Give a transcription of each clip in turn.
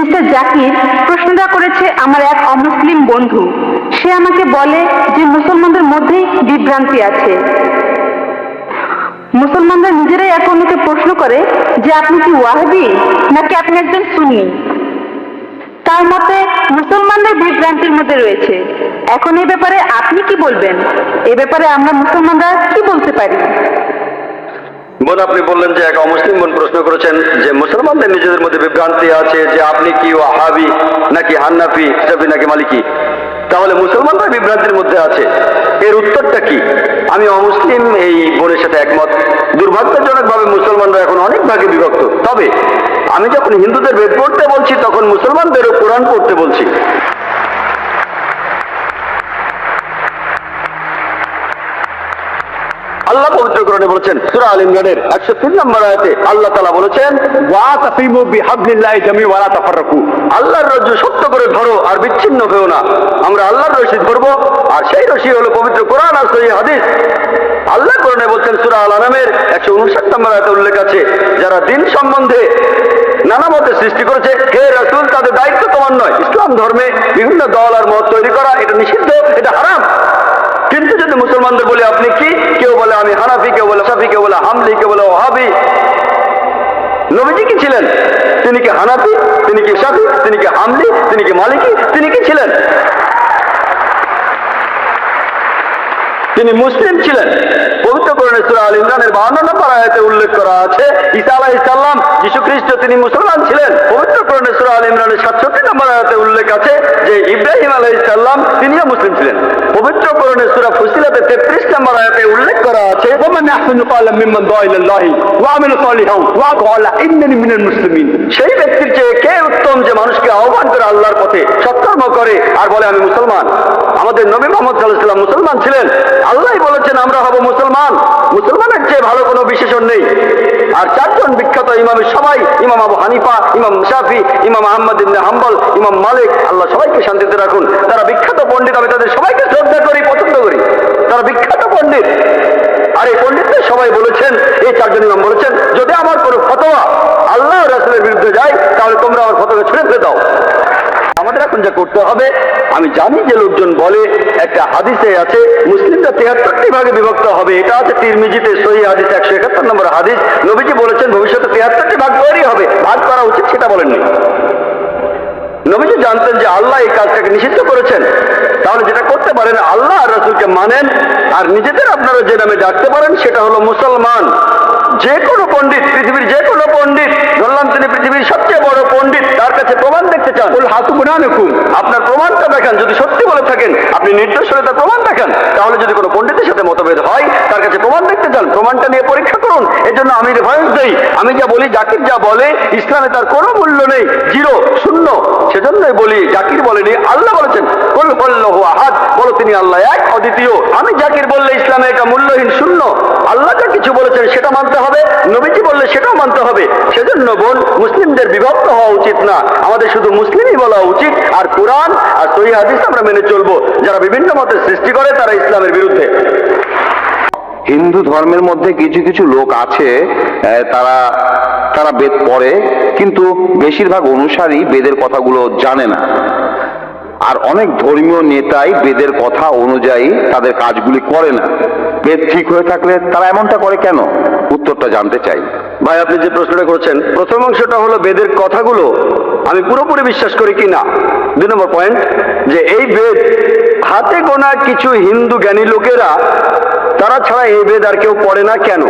Mister Zakir প্রশ্নটা করেছে আমার এক অমুসলিম বন্ধু। সে আমাকে বলে যে মুসলমানদের মধ্যেই বিভ্রান্তি আছে। মুসলমানরা নিজেরাই এক অন্যকে প্রশ্ন করে যে আপনি কি ওয়াহাবি নাকি আপনি একজন সুন্নি? তার মতে, মুসলমানদের বিভ্রান্তির মধ্যে রয়েছে। এখন এ ব্যাপারে আপনি কি বলবেন? এ ব্যাপারে আমরা মুসলমানরা কি বলতে পারি? বোন, আপনি বললেন যে এক অমুসলিম বোন প্রশ্ন করেছেন যে মুসলমানদের নিজেদের মধ্যে বিভ্রান্তি আছে যে আপনি কি ওয়াহাবি নাকি হান্নাফি সাফি নাকি মালিকি? তাহলে মুসলমানরা বিভ্রান্তির মধ্যে আছে। এর উত্তরটা কি? আমি অমুসলিম, এই বোনের সাথে একমত। দুর্ভাগ্যজনকভাবে মুসলমানরা এখন অনেক ভাগে বিভক্ত। তবে আমি যখন হিন্দুদের বেদ পড়তে বলছি, তখন মুসলমানদেরও কোরআন পড়তে বলছি। আল্লাহ বলেছেন, সুরা আল ইমরানের একশো তিন নম্বর আয়াতে আল্লাহ তালা বলেছেন আল্লাহর রজ্জু শক্ত করে ধরো আর বিচ্ছিন্ন হয়েও না। আমরা আল্লাহর রশি ধরবো আর সেই রশি হলো পবিত্র কোরআন আর সহি হাদিস। আল্লাহ কোরআনে বলছেন, সুরা আল আনামের একশো উনষাট নম্বর আয়াতে উল্লেখ আছে, যারা দিন সম্বন্ধে নানা মতে সৃষ্টি করেছে, হে রাসূল, তাদের দায়িত্ব তোমার নয়। ইসলাম ধর্মে বিভিন্ন দল আর মত তৈরি করা, এটা নিষিদ্ধ, এটা হারাম। কিন্তু যদি মুসলমানদের বলে, আপনি কি? কেউ বলে, আমি হানাফি। কেউ বলে, সাফি কেউ বলে, হামলি কে বলে, ওহাবি। নবীজি কি ছিলেন? তিনি কি হানাতি তিনি কি সাফি? তিনি কি হামলি? তিনি কি মালিকি? তিনি কি ছিলেন? তিনি মুসলিম ছিলেন। যীশু খ্রিস্ট তিনি মুসলমান ছিলেন। উল্লেখ মুসলিম ছিলেন। উল্লেখ করা আছে সেই ব্যক্তির চেয়ে কে উত্তম যে মানুষকে আহ্বান করে আল্লাহর পথে সৎকর্ম করে আর বলে, আমি মুসলমান। আমাদের নবী মোহাম্মদ সাল্লাহাম মুসলমান ছিলেন। আল্লাহ বলেছেন, আমরা হব মুসলমান। মুসলমানের চেয়ে ভালো কোনো বিশেষণ নেই। আর চারজন বিখ্যাত ইমামের সবাই, ইমাম আবু হানিফা, ইমাম শাফি, ইমাম আহমদ ইবনে হাম্বল, ইমাম মালিক, আল্লাহ সবাইকে শান্তিতে রাখুন। তারা বিখ্যাত পণ্ডিত, আমি তাদের সবাইকে শ্রদ্ধা করি, পছন্দ করি। তারা বিখ্যাত পণ্ডিত, আর এই পণ্ডিতদের সবাই বলেছেন, এই চারজন ইমাম বলেছেন, যদি আমার কোনো ফতোয়া আল্লাহ রাসুলের বিরুদ্ধে যায়, তাহলে তোমরা আমার ফতোয়া ছুড়ে ফেলে দাও। এখন করতে হবে, আমি জানি যে লোকজন বলে, একটা হাদিসে আছে, মুসলিমরা তিয়াত্তরটি ভাগে বিভক্ত হবে। এটা আছে তিরমিজিতে সহি হাদিস একশো একাত্তর নম্বর হাদিস। নবীজি বলেছেন, ভবিষ্যতে তিয়াত্তরটি ভাগ তৈরি হবে। ভাগ করা উচিত, সেটা বলেননি। নবীজি জানতেন যে আল্লাহ এই কাজটাকে নিষিদ্ধ করেছেন। তাহলে যেটা করতে পারেন, আল্লাহ আর রসুলকে মানেন, আর নিজেদের আপনারা যে নামে ডাকতে পারেন, সেটা হলো মুসলমান। যে কোনো পণ্ডিত পৃথিবীর যে কোনো পণ্ডিত ধরলাম তিনি পৃথিবীর সবচেয়ে বড় পণ্ডিত তার কাছে প্রমাণ দেখতে চান। ওর হাতু গুণানুকুম আপনার প্রমাণটা দেখান যদি সত্যি বলে থাকেন আপনি নির্দোষ হলে তার প্রমাণ দেখান তাহলে যদি কোনো পণ্ডিতের সাথে মতভেদ হয় তার কাছে প্রমাণ দেখতে চান প্রমাণটা নিয়ে পরীক্ষা করুন এর জন্য আমি রেফারেন্স দেই। আমি যা বলি জাকির যা বলে ইসলামে তার কোনো মূল্য নেই জিরো শূন্য। সেজন্যই বলি জাকির বলেনি আল্লাহ বলেছেন কল বল্লহ আহাদ বলো তিনি আল্লাহ এক অদ্বিতীয়। আমি জাকির বললে ইসলামে এটা মূল্যহীন শূন্য। আল্লাহ জাকির বলেছেন সেটা মানতে হবে। নবীজি বললে সেটাও মানতে হবে। সেজন্য বোন, মুসলিমদের বিভক্ত হওয়া উচিত না। আমাদের শুধু মুসলিমই বলা উচিত। আর কোরআন আর সহি হাদিস আমরা মেনে চলবো। যারা বিভিন্ন মতের সৃষ্টি করে, তারা ইসলামের বিরুদ্ধে। হিন্দু ধর্মের মধ্যে কিছু কিছু লোক আছে তারা তারা বেদ পড়ে, কিন্তু বেশিরভাগ অনুসারী বেদের কথাগুলো জানে না। আর অনেক ধর্মীয় নেতাই বেদের কথা অনুযায়ী তাদের কাজগুলি করে না। বেদ ঠিক হয়ে থাকলে তারা এমনটা করে কেন? উত্তরটা জানতে চাই। ভাই, আপনি যে প্রশ্নটা করছেন, প্রথম অংশটা হলো বেদের কথাগুলো আমি পুরোপুরি বিশ্বাস করি কি না? দুই নম্বর পয়েন্ট যে এই বেদ হাতে গোনা কিছু হিন্দু জ্ঞানী লোকেরা, তারা ছাড়া এই বেদ আর কেউ পড়ে না কেন?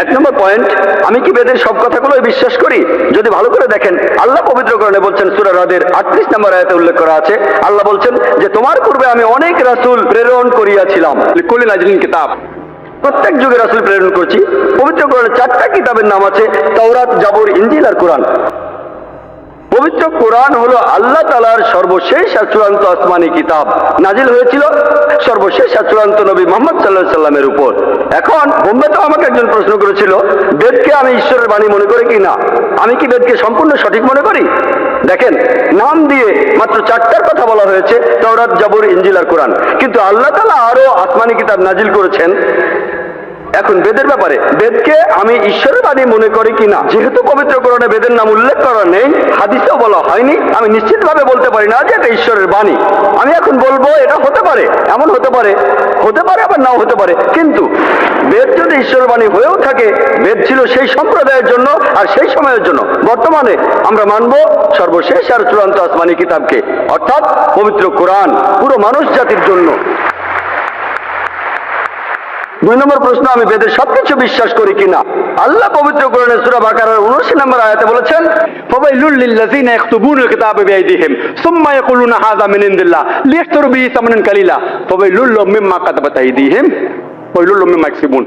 এক নম্বর পয়েন্ট আমি কি বেদের সব কথাগুলোই বিশ্বাস করি? যদি ভালো করে দেখেন, আল্লাহ পবিত্রকরণে বলছেন, সুরা রাদের আটত্রিশ নম্বর আয়তে উল্লেখ করা আছে, আল্লাহ বলছেন যে, তোমার পূর্বে আমি অনেক রাসুল প্রেরণ করিয়াছিলাম। কলিন আজলিন কিতাব। প্রত্যেক যুগে রাসুল প্রেরণ করছি। পবিত্রকরণের চারটা কিতাবের নাম আছে, তাওরাত, জাবর ইঞ্জিল আর কোরআন। পবিত্র কোরআন হলো আল্লাহ তালার সর্বশেষ আর চূড়ান্ত আসমানি কিতাব। নাজিল হয়েছিল সর্বশেষ আর চূড়ান্ত নবী মোহাম্মদ সাল্লাহ সাল্লামের উপর। এখন বোম্বেতেও আমাকে একজন প্রশ্ন করেছিল, বেদকে আমি ঈশ্বরের বাণী মনে করি কি না? আমি কি বেদকে সম্পূর্ণ সঠিক মনে করি? দেখেন, নাম দিয়ে মাত্র চারটার কথা বলা হয়েছে, তাওরাত, জাবর ইঞ্জিল আর কোরআন। কিন্তু আল্লাহ তালা আরও আসমানি কিতাব নাজিল করেছেন। এখন বেদের ব্যাপারে, বেদকে আমি ঈশ্বরের বাণী মনে করি কিনা? যেহেতু পবিত্র কোরআনে বেদের নাম উল্লেখ করা নেই, হাদিসেও বলা হয়নি, আমি নিশ্চিতভাবে বলতে পারি না যে এটা ঈশ্বরের বাণী। আমি এখন বলব, এটা হতে পারে, এমন হতে পারে হতে পারে, আবার নাও হতে পারে। কিন্তু বেদ যদি ঈশ্বরের বাণী হয়েও থাকে, বেদ ছিল সেই সম্প্রদায়ের জন্য আর সেই সময়ের জন্য। বর্তমানে আমরা মানব সর্বশেষ আর চূড়ান্ত আসমানি কিতাবকে, অর্থাৎ পবিত্র কোরআন, পুরো মানুষ জাতির জন্য। দুই নম্বর প্রশ্ন, আমি বেদের সবকিছু বিশ্বাস করি কিনা? আল্লাহ পবিত্র কোরআনে সূরা বাকারার 79 নম্বর আয়াতে বলেছেন, ফাওয়াইলুল লিল্লাযিনা ইয়াকতুবুনা কিতাবা বিআইদিহিম, সুম্মা ইয়াকুলুনা হাযা মিন ইনদিল্লাহ লিয়াশতারু বিহি সামানান কালিলা। ফাওয়াইলুল মিম্মা কাতাবাত আইদিহিম।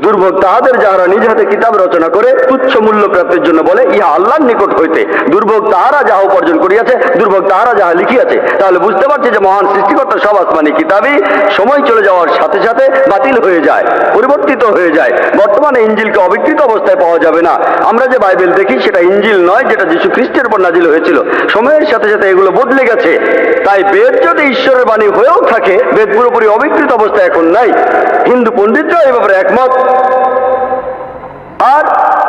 দুর্ভোগ তাহাদের যাহারা নিজ হাতে কিতাব রচনা করে, তুচ্ছ মূল্য প্রাপ্তির জন্য বলে, ইহা আল্লাহর নিকট হইতে। দুর্ভোগ তাহারা যাহা উপার্জন করিয়াছে, দুর্ভোগ তাহারা যাহা লিখিয়াছে, তাহলে বুঝতে যে মহান সৃষ্টিকর্তা সব আসমানি কিতাবই সময় চলে যাওয়ার সাথে সাথে বাতিল হয়ে যায়, পরিবর্তিত হয়ে যায়। বর্তমানে ইঞ্জিলকে অবিকৃত অবস্থায় পাওয়া যাবে না। আমরা যে বাইবেল দেখি, সেটা ইঞ্জিল নয়, যেটা যিশু খ্রিস্টের উপর নাজিল হয়েছিল। সময়ের সাথে সাথে এগুলো বদলে গেছে। তাই বেদ যদি ঈশ্বরের বাণী হয়েও থাকে, বেদ পুরোপুরি অবিকৃত অবস্থা এখন নাই। হিন্দু পণ্ডিত পণ্ডিতরা এই ব্যাপারে একমত। আর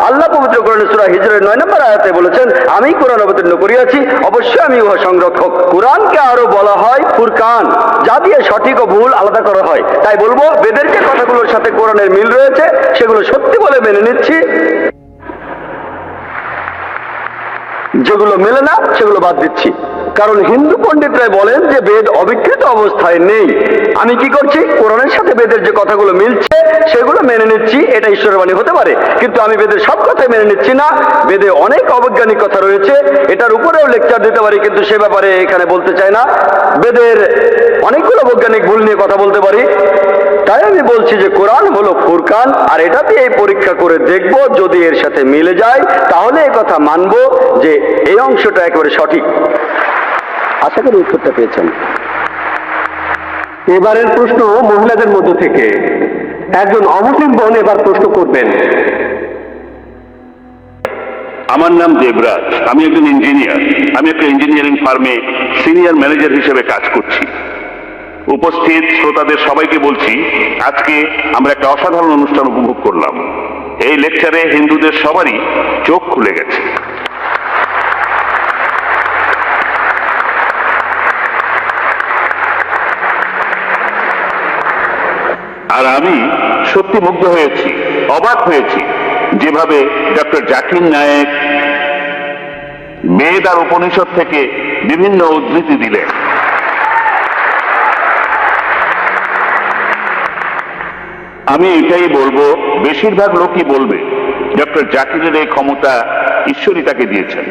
আল্লাহ পবিত্র কোরআন সুরা হিজরের নয় নম্বর আয়াতে বলেছেন, আমি কোরআন অবতীর্ণ করিয়াছি, অবশ্যই আমি উহা সংরক্ষক। কোরআনকে আরও বলা হয় ফুরকান, যা দিয়ে সঠিক ও ভুল আলাদা করা হয়। তাই বলব বেদের যে কথাগুলোর সাথে কোরআনের মিল রয়েছে, সেগুলো সত্যি বলে মেনে নিচ্ছি। যেগুলো মেলে না, সেগুলো বাদ দিচ্ছি। কারণ হিন্দু পণ্ডিতরাই বলেন যে বেদ অবিকৃত অবস্থায় নেই। আমি কি করছি? কোরআনের সাথে বেদের যে কথাগুলো মিলছে, সেগুলো মেনে নিচ্ছি। এটা ঈশ্বরের বাণী হতে পারে। কিন্তু আমি বেদের সব কথাই মেনে নিচ্ছি না। বেদে অনেক অবৈজ্ঞানিক কথা রয়েছে। এটার উপরেও লেকচার দিতে পারি, কিন্তু সে ব্যাপারে এখানে বলতে চাই না। বেদের অনেকগুলো বৈজ্ঞানিক ভুল নিয়ে কথা বলতে পারি। আমি বলছি যে কোরআন হলো ফুরকান, আর এটা দিয়ে পরীক্ষা করে দেখব, যদি এর সাথে মিলে যায়, তাহলে এই কথা মানব যে এই অংশটা একেবারে সঠিক। আশা করি উত্তরটা পেয়েছেন। এবারের প্রশ্ন মহিলাদের মধ্য থেকে। একজন অমুসলিম বোন এবার প্রশ্ন করবেন। আমার নাম দেবরাজ, আমি একজন ইঞ্জিনিয়ার। আমি একটা ইঞ্জিনিয়ারিং ফার্মে সিনিয়র ম্যানেজার হিসেবে কাজ করছি। উপস্থিত শ্রোতাদের সবাইকে বলছি, আজকে আমরা একটা অসাধারণ অনুষ্ঠান উপভোগ করলাম। এই লেকচারে হিন্দুদের সবারই চোখ খুলে গেছে। আর আমি সত্যি মুগ্ধ হয়েছি, অবাক হয়েছি, যেভাবে ডক্টর জাকির নায়েক বেদ আর উপনিষদ থেকে বিভিন্ন উদ্ধৃতি দিলেন। আমি এটাই বলব, বেশিরভাগ লোকই বলবে, ডক্টর জাকিরের এই ক্ষমতা ঈশ্বরই তাকে দিয়েছেন।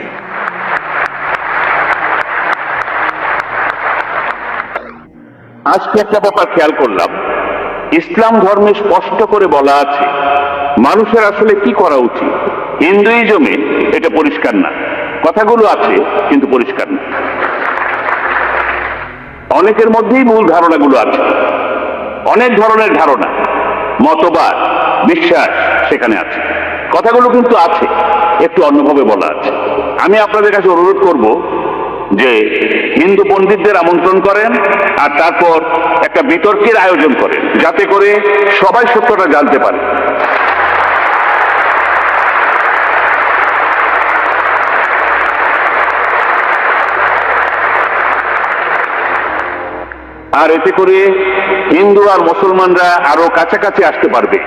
আজকে একটা ব্যাপার খেয়াল করলাম, ইসলাম ধর্মে স্পষ্ট করে বলা আছে, মানুষের আসলে কি করা উচিত? হিন্দুইজমে এটা পরিষ্কার না, কথাগুলো আছে, কিন্তু পরিষ্কার না। অনেকের মধ্যেই মূল ধারণাগুলো আছে, অনেক ধরনের ধারণা। মতবাদ, বিশ্বাস সেখানে আছে। কথাগুলো কিন্তু আছে, একটু অন্যভাবে বলা আছে। আমি আপনাদের কাছে অনুরোধ করব যে হিন্দু পণ্ডিতদের আমন্ত্রণ করেন আর তারপর একটা বিতর্কের আয়োজন করেন, যাতে করে সবাই সত্যটা জানতে পারে। আর এতে করে হিন্দু আর মুসলমানরা আরও কাছাকাছি আসতে পারবে।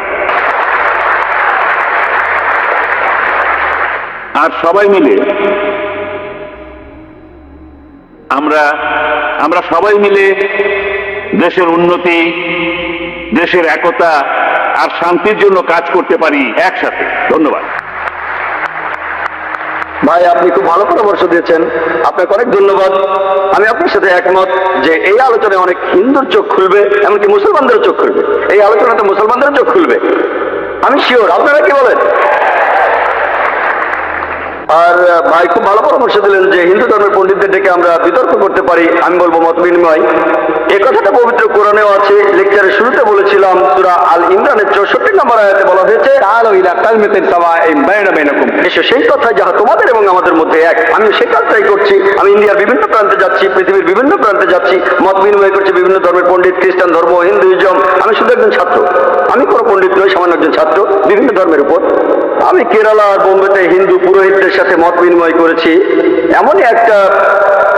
আর সবাই মিলে আমরা আমরা সবাই মিলে দেশের উন্নতি, দেশের একতা আর শান্তির জন্য কাজ করতে পারি একসাথে। ধন্যবাদ। ভাই, আপনি খুব ভালো পরামর্শ দিয়েছেন। আপনাকে অনেক ধন্যবাদ। আমি আপনার সাথে একমত যে এই আলোচনায় অনেক হিন্দুর চোখ খুলবে, এমনকি মুসলমানদেরও চোখ খুলবে। এই আলোচনাতে মুসলমানদেরও চোখ খুলবে। আমি শিওর আপনারা কি বলেন? আর, ভাই, খুব ভালো পরামর্শ দিলেন যে হিন্দু ধর্মের পণ্ডিতদের ডেকে আমরা বিতর্ক করতে পারি। আমি বলব মত বিনিময়। একথাটা কথাটা পবিত্র কোরআনেও আছে। লেকচারের শুরুতে বলেছিলাম, সুরা আল ইমরানের চৌষট্টি নম্বর আয়াতে বলা হয়েছে আলো ইলা কালমেতের সাওয়া এই বাইনা বেনাকুম এসো সেই কথাই যাহা তোমাদের এবং আমাদের মধ্যে এক। আমি সেই কাজটাই করছি। আমি ইন্ডিয়ার বিভিন্ন প্রান্তে যাচ্ছি, পৃথিবীর বিভিন্ন প্রান্তে যাচ্ছি, মত বিনিময় করছি বিভিন্ন ধর্মের পণ্ডিত, খ্রিস্টান ধর্ম হিন্দুইজম আমি শুধু একজন ছাত্র। আমি কোনো পণ্ডিত নই, সামান্য একজন ছাত্র, বিভিন্ন ধর্মের উপর। আমি কেরালা আর বোম্বেতে হিন্দু পুরোহিতদের সাথে মত বিনিময় করেছি। এমনই একটা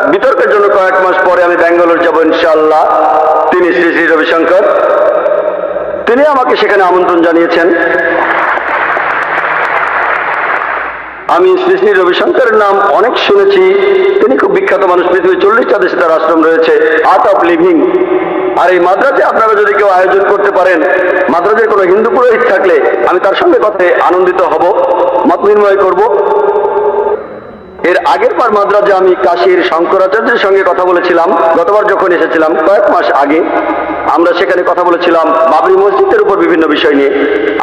বিতর্কের জন্য কয়েক মাস পরে আমি ব্যাঙ্গালোর যাব ইনশাল্লাহ তিনি শ্রী শ্রী রবিশঙ্কর। তিনি আমাকে সেখানে আমন্ত্রণ জানিয়েছেন। আমি শ্রী শ্রী রবিশঙ্করের নাম অনেক শুনেছি। তিনি খুব বিখ্যাত মানুষ। পৃথিবীর চল্লিশটা দেশে তার আশ্রম রয়েছে। আর্ট অফ লিভিং আর এই মাদ্রাজে আপনারা যদি কেউ আয়োজন করতে পারেন, মাদ্রাজের কোনো হিন্দু পুরোহিত থাকলে আমি তার সঙ্গে কথায় আনন্দিত হব, মত বিনিময় করব। এর আগের বার মাদ্রাজে আমি কাশীর শঙ্করাচার্যের সঙ্গে কথা বলেছিলাম, গতবার যখন এসেছিলাম কয়েক মাস আগে, আমরা সেখানে কথা বলেছিলাম বাবরি মসজিদের উপর বিভিন্ন বিষয় নিয়ে।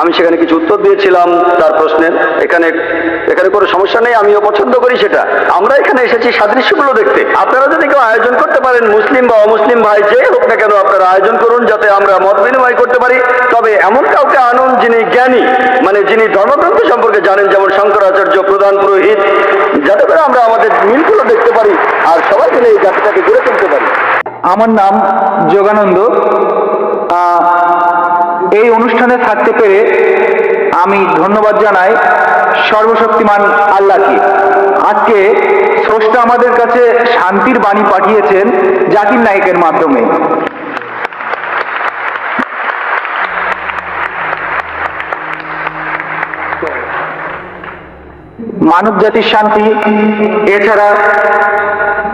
আমি সেখানে কিছু উত্তর দিয়েছিলাম তার প্রশ্নের। এখানে এখানে কোনো সমস্যা নেই, আমিও পছন্দ করি সেটা। আমরা এখানে এসেছি সাদৃশ্যগুলো দেখতে। আপনারা যদি কেউ আয়োজন করতে পারেন, মুসলিম বা অমুসলিম ভাই, যে হোক না কেন আপনারা আয়োজন করুন যাতে আমরা মত বিনিময় করতে পারি। তবে এমন কাউকে আনুন যিনি জ্ঞানী মানে যিনি ধর্মগ্রন্থ সম্পর্কে জানেন, যেমন শঙ্করাচার্য প্রধান পুরোহিত যাতে করে আমরা আমাদের মিলগুলো দেখতে পারি আর সবাই মিলে এই জাতিটাকে গড়ে তুলতে পারি। আমার নাম যোগানন্দ। এই অনুষ্ঠানে থাকতে পেরে আমি ধন্যবাদ জানাই সর্বশক্তিমান আল্লাহকে। আজকে স্রষ্টা আমাদের কাছে শান্তির বাণী পাঠিয়েছেন জাকির নায়কের মাধ্যমে। মানব জাতির শান্তি, এছাড়া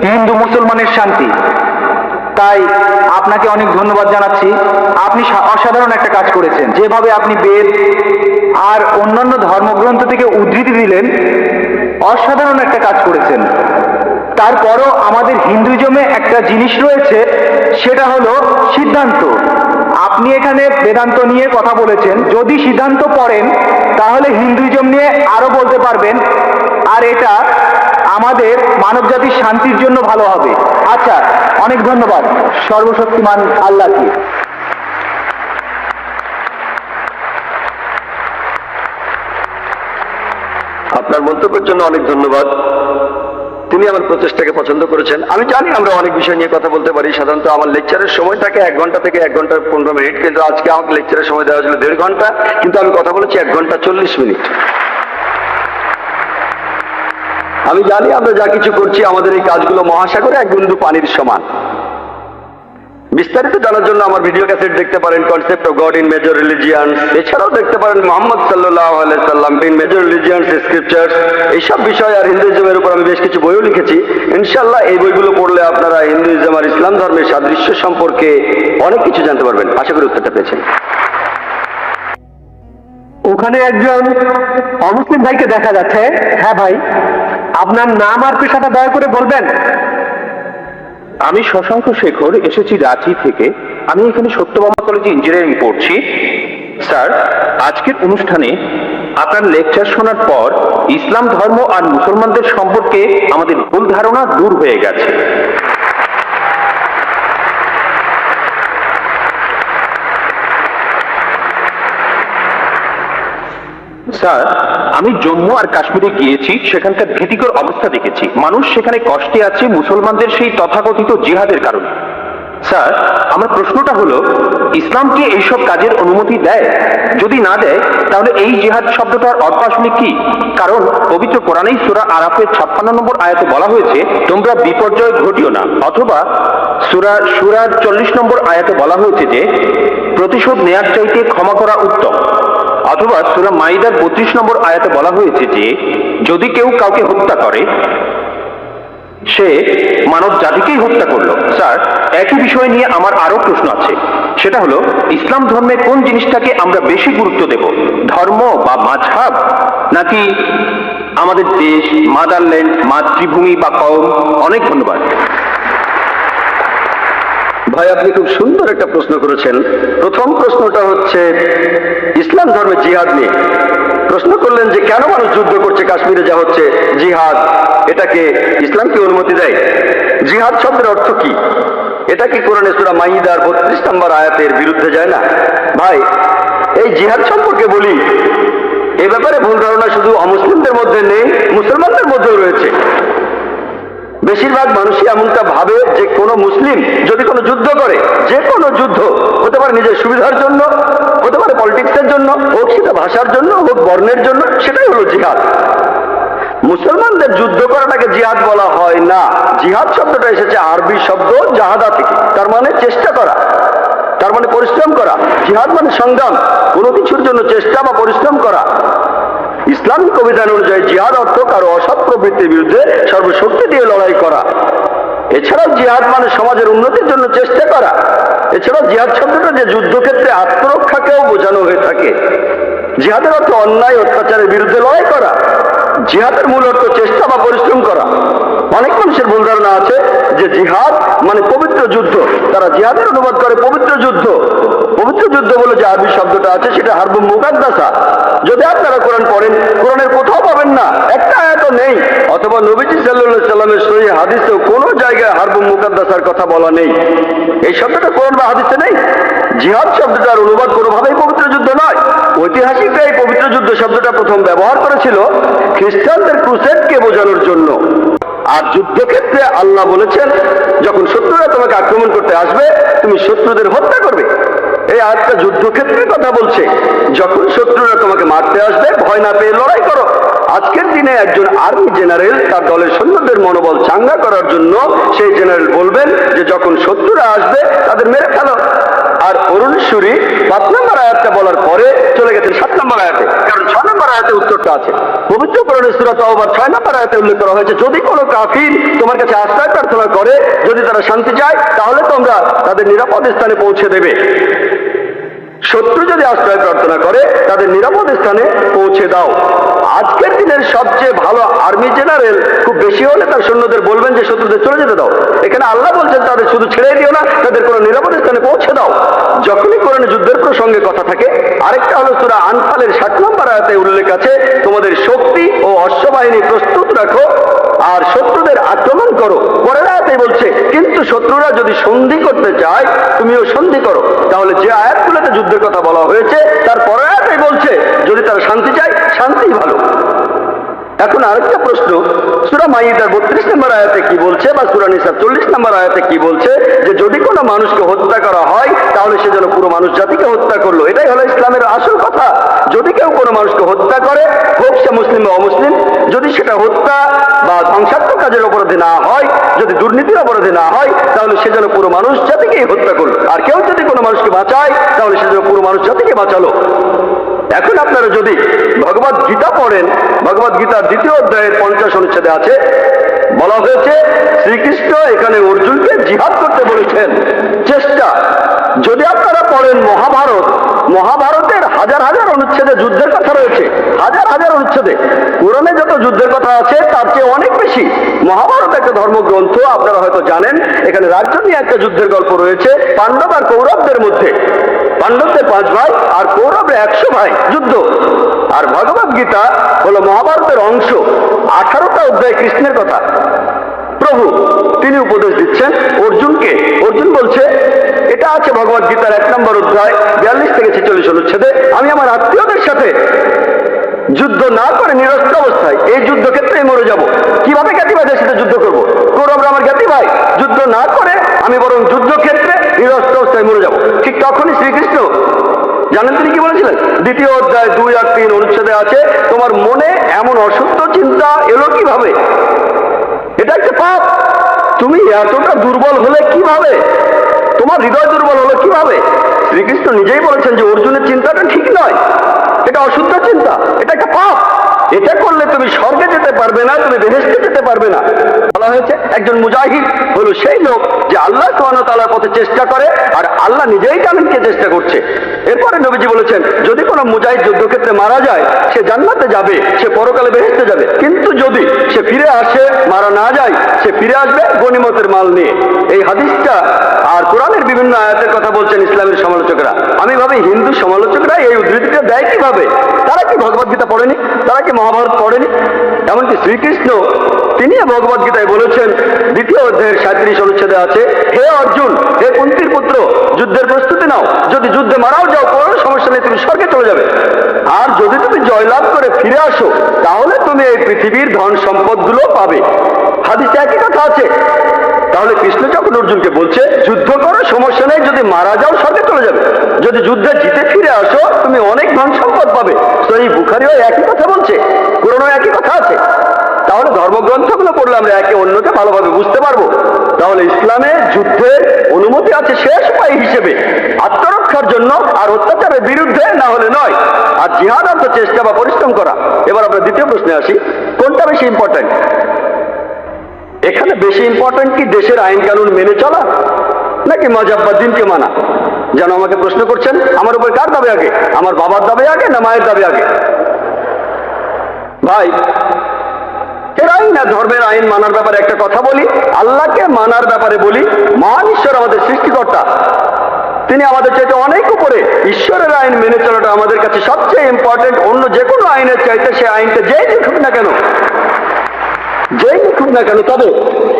হিন্দু মুসলমানের শান্তি। তাই আপনাকে অনেক ধন্যবাদ জানাচ্ছি। আপনি অসাধারণ একটা কাজ করেছেন। যেভাবে আপনি বেদ আর অন্যান্য ধর্মগ্রন্থ থেকে উদ্ধৃতি দিলেন, অসাধারণ একটা কাজ করেছেন। তারপরও আমাদের হিন্দুজমে একটা জিনিস রয়েছে, সেটা হলো সিদ্ধান্ত। আপনি এখানে বেদান্ত নিয়ে কথা বলেছেন। যদি সিদ্ধান্ত পড়েন, তাহলে হিন্দুইজম নিয়ে আরও বলতে পারবেন। আর এটা আমাদের মানবজাতির শান্তির জন্য ভালো হবে। আচ্ছা অনেক ধন্যবাদ। সর্বশক্তিমান আল্লাহকে। আপনার মন্তব্যের জন্য অনেক ধন্যবাদ। তিনি আমার প্রচেষ্টাকে পছন্দ করেছেন। আমি জানি আমরা অনেক বিষয় নিয়ে কথা বলতে পারি। সাধারণত আমার লেকচারের সময় থাকে এক ঘণ্টা থেকে এক ঘণ্টা পনেরো মিনিট কিন্তু আজকে আমাকে লেকচারের সময় দেওয়া হয়েছিল দেড় ঘণ্টা, কিন্তু আমি কথা বলেছি এক ঘণ্টা চল্লিশ মিনিট আমি জানি আমরা যা কিছু করছি, আমাদের এই কাজগুলো মহাসাগরে এক বিন্দু পানির সমান। বিস্তারিত জানার জন্য আমার ভিডিও ক্যাসেট দেখতে পারেন concept of God in major religions এছাড়াও দেখতে পারেন মোহাম্মদ সাল্লাহ সাল্লাম ইন মেজর রিলিজিয়ান্স স্ক্রিপচার্স এইসব বিষয় আর হিন্দুইজমের উপর আমি বেশ কিছু বইও লিখেছি। ইনশাল্লাহ এই বইগুলো পড়লে আপনারা হিন্দুইজম আর ইসলাম ধর্মের সাদৃশ্য সম্পর্কে অনেক কিছু জানতে পারবেন। আশা করি উত্তরটা পেয়েছেন। ওখানে একজন অমুসলিম ভাইকে দেখা যাচ্ছে। হ্যাঁ ভাই, আপনার নাম আর পেশাটা দয়া করে বলবেন? আমি শশাঙ্ক শেখর এসেছি রাঁচি থেকে। আমি এখানে সত্যভামা কলেজে ইঞ্জিনিয়ারিং পড়ছি। স্যার, আজকের অনুষ্ঠানে আপনার লেকচার শোনার পর ইসলাম ধর্ম আর মুসলমানদের সম্পর্কে আমাদের ভুল ধারণা দূর হয়ে গেছে। স্যার আমি জম্মু আর কাশ্মীরে গিয়েছি, সেখানকার ভীতিকর অবস্থা দেখেছি। মানুষ সেখানে কষ্টে আছে, মুসলমানদের সেই তথাকথিত জিহাদের কারণে। স্যার, আমার প্রশ্নটা হলো, ইসলাম কি এইসব কাজের অনুমতি দেয়? যদি না দেয়, তাহলে এই জিহাদ শব্দটার অর্থ আসলে কি? কারণ, পবিত্র কোরআনেই সুরা আরাফের ছাপ্পান্ন নম্বর আয়াতে বলা হয়েছে, তোমরা বিপর্যয় ঘটিও না। অথবা, সুরা সুরার চল্লিশ নম্বর আয়াতে বলা হয়েছে যে, প্রতিশোধ নেয়ার চাইতে ক্ষমা করা উত্তম। অথবা সুরা মাইদার বত্রিশ নম্বর আয়াতে বলা হয়েছে যে, যদি কেউ কাউকে হত্যা করে, সে মানব জাতিকেই হত্যা করল। স্যার, একই বিষয় নিয়ে আমার আরও প্রশ্ন আছে। সেটা হলো, ইসলাম ধর্মে কোন জিনিসটাকে আমরা বেশি গুরুত্ব দেব? ধর্ম বা মাঝহাব? নাকি আমাদের দেশ, মাদারল্যান্ড, মাতৃভূমি বা কম অনেক ধন্যবাদ। ভাই, আপনি খুব সুন্দর একটা প্রশ্ন করেছেন। প্রথম প্রশ্নটা হচ্ছে, ইসলাম ধর্মে জিহাদ নিয়ে প্রশ্ন করলেন যে, কেন মানুষ যুদ্ধ করছে, কাশ্মীরে যা হচ্ছে? জিহাদ, এটাকে ইসলাম কি অনুমতি দেয়? জিহাদ শব্দের অর্থ কি? এটা কি কোরআনে সূরা মাইদার বত্রিশ নম্বর আয়াতের বিরুদ্ধে যায় না? ভাই, এই জিহাদ সম্পর্কে বলি, এ ব্যাপারে ভুল ধারণা শুধু অমুসলিমদের মধ্যে নেই, মুসলমানদের মধ্যেও রয়েছে। বেশিরভাগ মানুষই এমনটা ভাবে যে কোনো মুসলিম যদি কোনো যুদ্ধ করে, যে কোনো যুদ্ধ হতে পারে নিজের সুবিধার জন্য, হতে পারে পলিটিক্সের জন্য, হোক সেটা ভাষার জন্য, হোক বর্ণের জন্য, সেটাই হলো জিহাদ। মুসলমানদের যুদ্ধ করাটাকে জিহাদ বলা হয় না। জিহাদ শব্দটা এসেছে আরবি শব্দ জাহাদা থেকে। তার মানে চেষ্টা করা। তার মানে পরিশ্রম করা। জিহাদ মানে সংগ্রাম। কোনো কিছুর জন্য চেষ্টা বা পরিশ্রম করা। ইসলামিক অভিধান অনুযায়ী জিহাদ অর্থ কারও অসৎ প্রবৃত্তির বিরুদ্ধে সর্বশক্তি দিয়ে লড়াই করা। এছাড়াও জিহাদ মানে সমাজের উন্নতির জন্য চেষ্টা করা। এছাড়াও জিহাদ শব্দটা যে যুদ্ধক্ষেত্রে আত্মরক্ষাকেও বোঝানো হয়ে থাকে। জিহাদের অর্থ অন্যায়, অত্যাচারের বিরুদ্ধে লড়াই করা। জিহাদের মূল অর্থ চেষ্টা বা পরিশ্রম করা। অনেক মানুষের ভুল ধারণা আছে যে জিহাদ মানে পবিত্র যুদ্ধ। তারা জিহাদের অনুবাদ করে পবিত্র যুদ্ধ। পবিত্র যুদ্ধ বলে যে আরবি শব্দটা আছে, সেটা হারবু মুকাদ্দাসা। যদি আপনারা কোরআন পড়েন, কোরআনের কোথাও পাবেন না। একটা আয়াত নেই। অথবা নবীজি সাল্লাল্লাহু সাল্লামের সহি হাদিসেও কোনো জায়গায় হারবু মুকাদ্দাসার কথা বলা নেই। এই শব্দটা কোরআন বা হাদিসে নেই। জিহাদ শব্দটার অনুবাদ কোনোভাবেই পবিত্র যুদ্ধ নয়। ঐতিহাসিকরা এই পবিত্র যুদ্ধ শব্দটা প্রথম ব্যবহার করেছিল খ্রিস্টানদের ক্রুসেডকে বোঝানোর জন্য। আর যুদ্ধক্ষেত্রে আল্লাহ বলেছেন, যখন শত্রুরা তোমাকে আক্রমণ করতে আসবে, তুমি শত্রুদের হত্যা করবে। এই আজটা যুদ্ধক্ষেত্রের কথা বলছে, যখন শত্রুরা তোমাকে মারতে আসবে, ভয় না পেয়ে লড়াই করো। আজকের দিনে একজন আর্মি জেনারেল তার দলের সৈন্যদের মনোবল চাঙ্গা করার জন্য সেই জেনারেল বলবেন যে, যখন শত্রুরা আসবে, তাদের মেরে ফেলো। আর অরুণ সুরি পাঁচ নম্বর আয়াতটা বলার পরে চলে গেছেন সাত নম্বর আয়াতে কারণ ছয় নম্বর আয়াতে উত্তরটা আছে। পবিত্র করণের সুরত আবার ছয় নম্বর আয়াতে উল্লেখ করা হয়েছে, যদি কোনো কাফির তোমার কাছে আশ্রয় প্রার্থনা করে, যদি তারা শান্তি চায়, তাহলে তোমরা তাদের নিরাপদ স্থানে পৌঁছে দেবে। শত্রু যদি আশ্রয় প্রার্থনা করে, তাদের নিরাপদ স্থানে পৌঁছে দাও। আজকের দিনের সবচেয়ে ভালো আর্মি জেনারেল খুব বেশি হলে তার সৈন্যদের বলবেন যে, শত্রুদের চলে যেতে দাও। এখানে আল্লাহ বলছেন, তাদের শুধু ছেড়ে দিও না, তাদের কোনো নিরাপদ স্থানে পৌঁছে দাও। যখনই কোরআনে যুদ্ধের প্রসঙ্গে কথা থাকে, আরেকটা হলো সুরা আনফালের ষাট নম্বর আয়াতে উল্লেখ আছে, তোমাদের শক্তি ও অশ্ববাহিনী প্রস্তুত রাখো আর শত্রুদের আক্রমণ করো। পরের আয়াতে বলছে, কিন্তু শত্রুরা যদি সন্ধি করতে চায়, তুমিও সন্ধি করো। তাহলে যে আয়াতগুলোতে যুদ্ধের কথা বলা হয়েছে, তার পরের বলছে যদি তারা শান্তি চায় শান্তি ভালো। এখন আরেকটা প্রশ্ন, সুরা মাইদার বত্রিশ নম্বর আয়াতে কি বলছে বা সুরা নিসার চল্লিশ নম্বর আয়াতে কি বলছে যে যদি কোনো মানুষকে হত্যা করা হয়, তাহলে সে যেন পুরো মানুষ জাতিকে হত্যা করল? এটাই হলো ইসলামের আসল কথা। যদি কেউ কোনো মানুষকে হত্যা করে, হোক সে মুসলিম বা অমুসলিম, যদি সেটা হত্যা বা ধ্বংসাত্মক কাজের অপরাধে না হয়, যদি দুর্নীতির অপরাধে না হয়, তাহলে সে যেন পুরো মানুষ জাতিকেই হত্যা করল। আর কেউ যদি কোনো মানুষকে বাঁচায়, তাহলে সে যেন পুরো মানুষ জাতিকে বাঁচালো। এখন আপনারা যদি ভগবত গীতা পড়েন ভগবত গীতার দ্বিতীয় অধ্যায়ের পঞ্চাশ অনুচ্ছেদে আছে, বলা হয়েছে, শ্রীকৃষ্ণ এখানে অর্জুনকে জিহাদ করতে বলেছেন। চেষ্টা। যদি আপনারা পড়েন মহাভারত, মহাভারতের হাজার হাজার অনুচ্ছেদে যুদ্ধের কথা রয়েছে, হাজার হাজার অনুচ্ছেদে। কোরআনে যত যুদ্ধের কথা আছে, তার চেয়ে অনেক বেশি। মহাভারত একটা ধর্মগ্রন্থ, আপনারা হয়তো জানেন, এখানে রাজ্য নিয়ে একটা যুদ্ধের গল্প রয়েছে, পাণ্ডব আর কৌরবদের মধ্যে। পাণ্ডবদের পাঁচ ভাই আর কৌরবের একশো ভাই যুদ্ধ। আর ভগবত গীতা হলো মহাভারতের অংশ। আঠারোটা অধ্যায় কৃষ্ণের কথা। প্রভু, তিনি উপদেশ দিচ্ছেন। অর্জুনকে, অর্জুন বলছে, এটা আছে ভগবত গীতার এক নম্বর অধ্যায়, বিয়াল্লিশ থেকে ছেচল্লিশ অনুচ্ছেদে। আমি আমার আত্মীয়দের সাথে যুদ্ধ না করে নিরস্ত্র অবস্থায় এই যুদ্ধক্ষেত্রে মরে যাব। কীভাবে জ্ঞাতি ভাইদের সাথে যুদ্ধ করব? কৌরবরা আমার জ্ঞাতি ভাই। যুদ্ধ না করে আমি বরং যুদ্ধক্ষেত্রে নিরস্ত্র অবস্থায় মরে যাব ঠিক তখনই শ্রীকৃষ্ণ, জানেন তিনি কি বলেছিলেন? দ্বিতীয় অধ্যায় দুই আর তিন অনুচ্ছেদে আছে, তোমার মনে এমন অসুস্থ চিন্তা এলো কীভাবে? এটা একটা পাপ। তুমি এতটা দুর্বল হলে কীভাবে? তোমার হৃদয় দুর্বল হলো কীভাবে? শ্রীকৃষ্ণ নিজেই বলেছেন যে অর্জুনের চিন্তাটা ঠিক নয়। এটা অশুদ্ধ চিন্তা, এটা একটা পাপ। এটা করলে তুমি স্বর্গে যেতে পারবে না, তুমি বেহেস্তে যেতে পারবে না। বলা হয়েছে, একজন মুজাহিদ হলো সেই লোক যে আল্লাহ তালার পথে চেষ্টা করে আর আল্লাহ নিজেই জানেন কে চেষ্টা করছে। এরপরে নবীজি বলেছেন, যদি কোনো মুজাহিদ যুদ্ধক্ষেত্রে মারা যায়, সে জান্নাতে যাবে, সে পরকালে বেহেস্তে যাবে। কিন্তু যদি সে ফিরে আসে, মারা না যায়, সে ফিরে আসবে গনিমতের মাল নিয়ে। এই হাদিসটা আর কোরআনের বিভিন্ন আয়াতের কথা বলছেন ইসলামের সমালোচকরা। আমি ভাবি হিন্দু সমালোচকরা এই উদ্ধৃতিটা দেয় কীভাবে? তারা কি ভগবত গীতা পড়েনি? তারা কি মহাভারত পড়েনি? এমনকি শ্রীকৃষ্ণ তিনি ভগবত গীতায় বলেছেন, দ্বিতীয় অধ্যায়ের সাঁত্রিশ অনুচ্ছেদে আছে, হে অর্জুন, হে কুন্তির পুত্র, যুদ্ধের প্রস্তুতি নাও। যদি যুদ্ধে মারাও যাও, কোনো সমস্যা নেই, তুমি স্বর্গে চলে যাবে। আর যদি তুমি জয়লাভ করে ফিরে আসো, তাহলে তুমি এই পৃথিবীর ধন সম্পদগুলো পাবে। হাদিসে একই কথা আছে। তাহলে কৃষ্ণ যখন অর্জুনকে বলছে, যুদ্ধ করো, সমস্যা নেই, যদি মারা যাও যদি যুদ্ধে জিতে ফিরে আসো, তুমি অনেক ধন সম্পদ পাবে। এই বুখারিও একই কথা বলছে পুরনো একই কথা আছে। তাহলে ধর্মগ্রন্থগুলো পড়লে আমরা একে অন্যকে ভালোভাবে বুঝতে পারব। তাহলে ইসলামে যুদ্ধের অনুমতি আছে শেষ উপায় হিসেবে। আত্মরক্ষার জন্য আর অত্যাচারের বিরুদ্ধে না হলে নয়। আর জিহাদ অর্থ চেষ্টা বা পরিশ্রম করা। এবার আমরা দ্বিতীয় প্রশ্নে আসি, কোনটা বেশি ইম্পর্টেন্ট এখানে বেশি ইম্পর্টেন্ট কি দেশের আইন কানুন মেনে চলা, নাকি মজাব বা দিনকে মানা? যেন আমাকে প্রশ্ন করছেন, আমার উপর কার দাবে আগে? আমার বাবার দাবে আগে না মায়ের দাবে আগে? ভাই, এর আইন না, ধর্মের আইন মানার ব্যাপারে একটা কথা বলি, আল্লাহকে মানার ব্যাপারে বলি মহান ঈশ্বর আমাদের সৃষ্টিকর্তা। তিনি আমাদের চাইতে অনেক উপরে। ঈশ্বরের আইন মেনে চলাটা আমাদের কাছে সবচেয়ে ইম্পর্টেন্ট অন্য যে কোনো আইনের চাইতে সে আইনটা যেই লিখুক না কেন। যেই লিখুক না কেন, তবে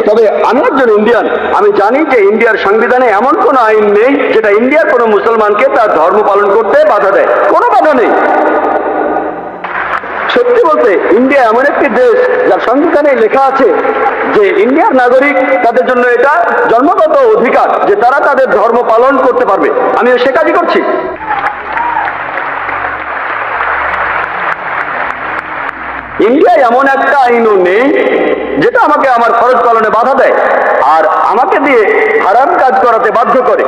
তবে আমি একজন ইন্ডিয়ান আমি জানি যে ইন্ডিয়ার সংবিধানে এমন কোনো আইন নেই যেটা ইন্ডিয়ার কোনো মুসলমানকে তার ধর্ম পালন করতে বাধা দেয়। কোনো বাধা নেই। সত্যি বলতে ইন্ডিয়া এমন একটি দেশ যার সংবিধানে লেখা আছে যে ইন্ডিয়ার নাগরিক তাদের জন্য এটা জন্মগত অধিকার, যে তারা তাদের ধর্ম পালন করতে পারবে। আমিও সে কাজই করছি। ইন্ডিয়ায় এমন একটা আইনও নেই, যেটা আমাকে আমার খরচ পালনে বাধা দেয় আর আমাকে দিয়ে হারাম কাজ করাতে বাধ্য করে।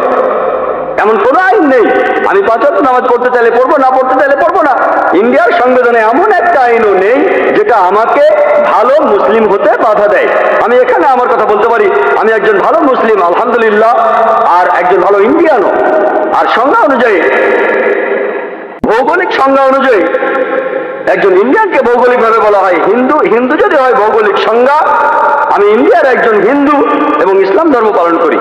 এমন কোনো আইন নেই, আমি পাঁচক নামাজ পড়তে চাইলে পড়ব, না পড়তে চাইলে পড়ব না। ইন্ডিয়ার সংবিধানে এমন একটা আইনও নেই, যেটা আমাকে ভালো মুসলিম হতে বাধা দেয়। আমি এখানে আমার কথা বলতে পারি, আমি একজন ভালো মুসলিম, আলহামদুলিল্লাহ, আর একজন ভালো ইন্ডিয়ানও। আর সংজ্ঞা অনুযায়ী, ভৌগোলিক সংজ্ঞা অনুযায়ী একজন ইন্ডিয়ানকে ভৌগোলিকভাবে বলা হয় হিন্দু। হিন্দু যদি হয় ভৌগোলিক সংজ্ঞা, আমি ইন্ডিয়ার একজন হিন্দু এবং ইসলাম ধর্ম পালন করি।